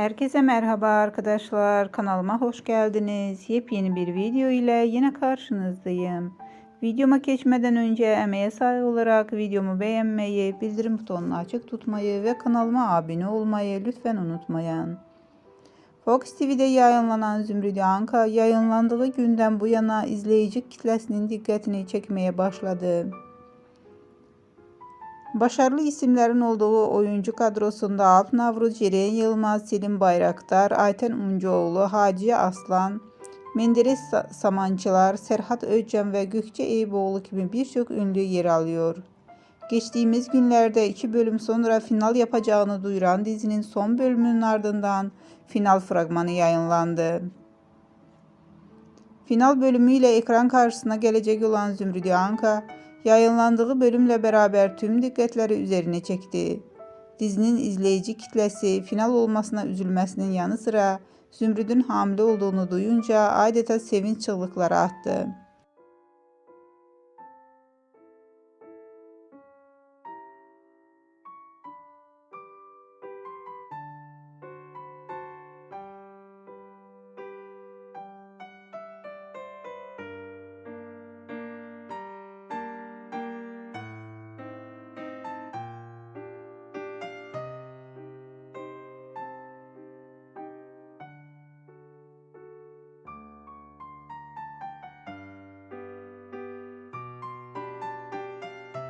Herkese merhaba arkadaşlar. Kanalıma hoş geldiniz. Yepyeni bir video ile yine karşınızdayım. Videoma geçmeden önce emeğe saygı olarak videomu beğenmeyi, bildirim butonunu açık tutmayı ve kanalıma abone olmayı lütfen unutmayın. Fox TV'de yayınlanan Zümrüdü Anka yayınlandığı günden bu yana izleyici kitlesinin dikkatini çekmeye başladı. Başarılı isimlerin olduğu oyuncu kadrosunda Alp Navruz, Ceren Yılmaz, Selim Bayraktar, Ayten Uncuoğlu, Hacı Aslan, Menderes Sa- Samancılar, Serhat Özcan ve Gökçe Eyüboğlu gibi birçok ünlü yer alıyor. Geçtiğimiz günlerde iki bölüm sonra final yapacağını duyuran dizinin son bölümünün ardından final fragmanı yayınlandı. Final bölümüyle ekran karşısına gelecek olan Zümrüdü Anka, yayınlandığı bölümle beraber tüm dikkatleri üzerine çekti. Dizinin izleyici kitlesi final olmasına üzülmesinin yanı sıra Zümrüd'ün hamile olduğunu duyunca adeta sevinç çığlıkları attı.